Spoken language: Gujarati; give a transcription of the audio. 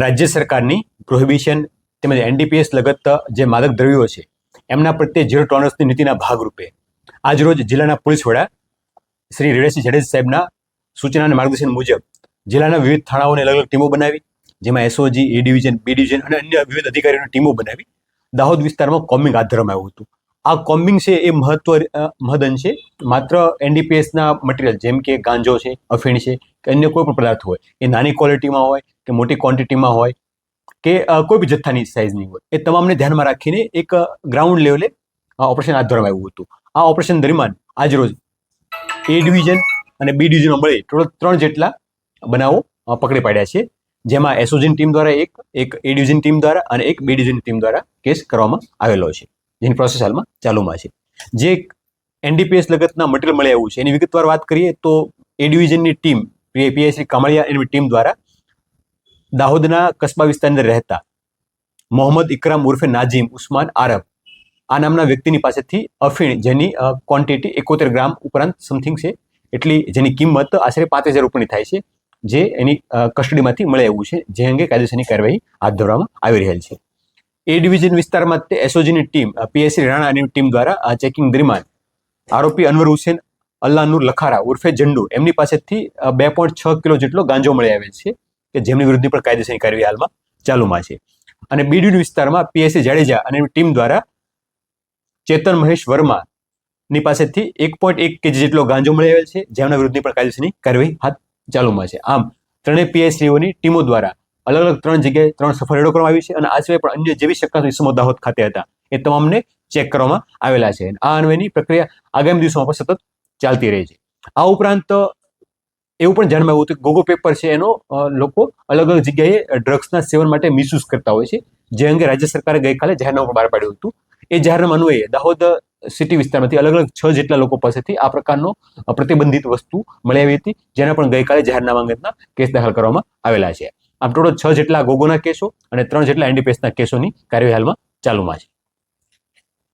રાજ્ય સરકારની પ્રોહિબિશન તેમજ એનડીપીએસ લગત જે માદક દ્રવ્યો છે, એમના પ્રત્યે ઝીરો ટોલરન્સની નીતિના ભાગરૂપે આજરોજ જિલ્લાના પોલીસ વડા શ્રી રેડેસિંહ જાડેજા સાહેબના સૂચના અને માર્ગદર્શન મુજબ જિલ્લાના વિવિધ થાણાઓને અલગ અલગ ટીમો બનાવી, જેમાં SOG A division B division અને અન્ય વિવિધ અધિકારીઓની ટીમો બનાવી દાહોદ વિસ્તારમાં કોમિંગ હાથ ધરવામાં આવ્યું હતું. આ કોમ્બિંગ છે એ મહત્વ મહદન છે. માત્ર એનડીપીએસના મટીરિયલ જેમ કે ગાંજો છે, અફીણ છે, કે અન્ય કોઈ પણ પદાર્થ હોય, એ નાની ક્વોલિટીમાં હોય, કે મોટી ક્વોન્ટિટીમાં હોય, કે કોઈ બી જથ્થાની સાઇઝની હોય, એ તમામને ધ્યાનમાં રાખીને એક ગ્રાઉન્ડ લેવલે ઓપરેશન હાથ ધરવામાં આવ્યું હતું. આ ઓપરેશન દરમિયાન આજરોજ એ ડિવિઝન અને બી ડિવિઝનમાં મળે ટોટલ ત્રણ જેટલા બનાવો પકડી પાડ્યા છે. જેમાં એસઓજીની ટીમ દ્વારા એક એક એ ડિવિઝન ટીમ દ્વારા અને એક બી ડિવિઝન ટીમ દ્વારા કેસ કરવામાં આવેલો છે. જેની પ્રોસેસ હાલમાં ચાલુમાં છે. જે એનડીપીએસ લગતના મટીરિયલ મળી આવ્યું છે, એની વિગતવાર વાત કરીએ તો એ ડિવિઝનની ટીમ પીઆઈસી કામળિયા એની ટીમ દ્વારા દાહોદના કસ્બા વિસ્તારની રહેતા મોહમ્મદ ઇકરામ ઉર્ફે નાજીમ ઉસ્માન આરબ, આ નામના વ્યક્તિની પાસેથી અફીણ જેની ક્વોન્ટિટી એકોતેર ગ્રામ ઉપરાંત સમથિંગ છે, એટલી જેની કિંમત આશરે પાંચ હજાર રૂપિયાની થાય છે, જે એની કસ્ટડીમાંથી મળે આવ્યું છે, જે અંગે કાયદેસરની કાર્યવાહી હાથ ધરવામાં આવી રહેલ છે. એ ડિવિઝન વિસ્તારમાં તે એસઓજીની ટીમ પીએસસી રાણાની ટીમ દ્વારા ચેકિંગ દરમિયાન આરોપી અનવર હુસેન અલ્લાનુર લખારા, ઉર્ફે ઝંડુ એમની પાસેથી બે પોઈન્ટ છ કિલો જેટલો ગાંજો મળી આવેલ છે કે જેમની વિરુદ્ધની પણ કાયદેસરની કાર્યવાહી હાલમાં ચાલુમાં છે. અને બીડીડી વિસ્તારમાં પીએસસી જાડેજા અને ટીમ દ્વારા ચેતન મહેશ વર્મા ની પાસેથી એક પોઈન્ટ એક કેજી જેટલો ગાંજો મળી આવેલ છે, જેમના વિરુદ્ધની પણ કાયદેસરની કાર્યવાહી હાથ ચાલુમાં છે. આમ, ત્રણેય પીએસસીઓની ટીમો દ્વારા અલગ અલગ ત્રણ જગ્યાએ ત્રણ સફળ રેડો કરવામાં આવી છે અને આ સિવાય પણ અન્ય જેવી શક્યતા ઇસમો દાહોદ ખાતે હતા, એ તમામને ચેક કરવામાં આવેલા છે. આ અન્વયની પ્રક્રિયા આગામી દિવસોમાં પણ સતત ચાલતી રહી છે. આ ઉપરાંત, એવું પણ જાણવામાં આવ્યું હતું કે ગોગો પેપર છે એનો લોકો અલગ અલગ જગ્યાએ ડ્રગ્સના સેવન માટે મિસયુઝ કરતા હોય છે. જે અંગે રાજ્ય સરકારે ગઈકાલે જાહેરનામું બહાર પાડ્યું હતું. એ જાહેરનામા અન્વયે દાહોદ સિટી વિસ્તારમાંથી અલગ અલગ છ જેટલા લોકો પાસેથી આ પ્રકારનો પ્રતિબંધિત વસ્તુ મળી આવી હતી, જેના પણ ગઈકાલે જાહેરનામા અંગતના કેસ દાખલ કરવામાં આવેલા છે. આમ ટોટલ છ જેટલા ગોગોના કેસો અને ત્રણ જેટલા એનડીપીએસના કેસોની કાર્યવાહી હાલમાં ચાલુમાં છે.